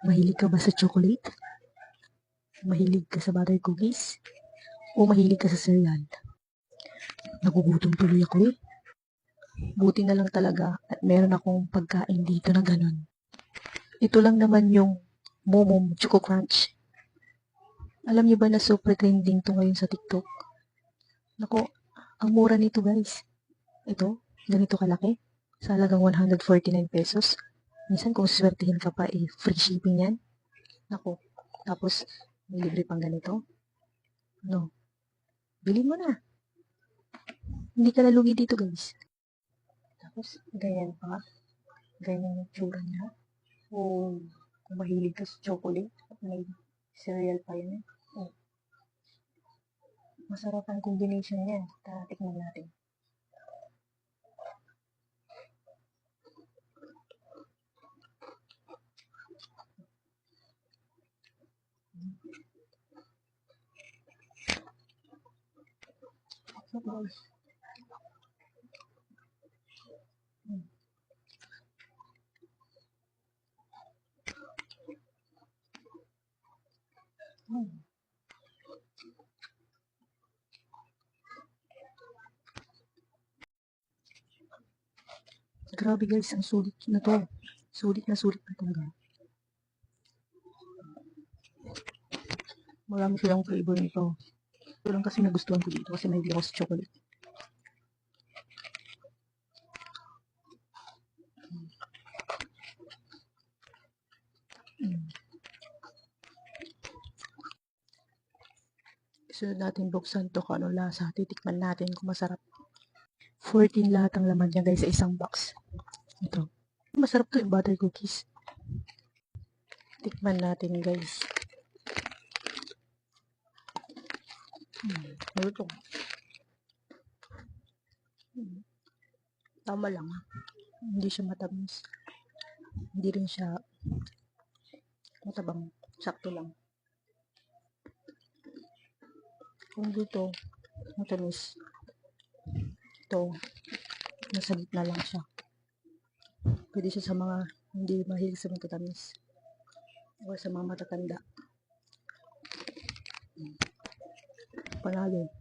Mahilig ka ba sa chocolate? Mahilig ka sa butter cookies? O mahilig ka sa cereal? Nagugutom tuloy ako eh. Buti na lang talaga at meron akong pagkain dito na ganun. Ito lang naman yung Momom Choco Crunch. Alam niyo ba na super trending to ngayon sa TikTok? Nako, ang mura nito guys. Ito, ganito kalaki. Sa halagang 149 pesos. Minsan kung swertihin ka pa, eh, free shipping yan. Nako, tapos may libre pang ganito. No. Bilhin mo na. Hindi ka lalugi dito guys. Tapos, ganyan pa. Ganyan yung tsura niya. O, kung mahilig ka sa chocolate, may cereal pa yun. eh. Oh. Masarap ang combination niya. Tara, natin. Mm. Grabe guys, ang sulit na to. Sulit na sulit na talaga. Marami silang flavor nito. Ito lang kasi nagustuhan ko dito kasi mahilig ako sa chocolate. Mm. Sunod natin buksan to kung ano lasa. Titikman natin kung masarap. 14 lahat ang laman niya guys sa isang box. Ito. Masarap to yung butter cookies. Tikman natin guys. Hmm, ano to? Hmm. Tama lang. Hindi siya matamis. Hindi rin siya matabang. Sakto lang. Kung dito, matamis. Ito, nasa gitna lang siya. Pwede siya sa mga hindi mahilig sa matatamis. O sa mga matatanda. Pa 的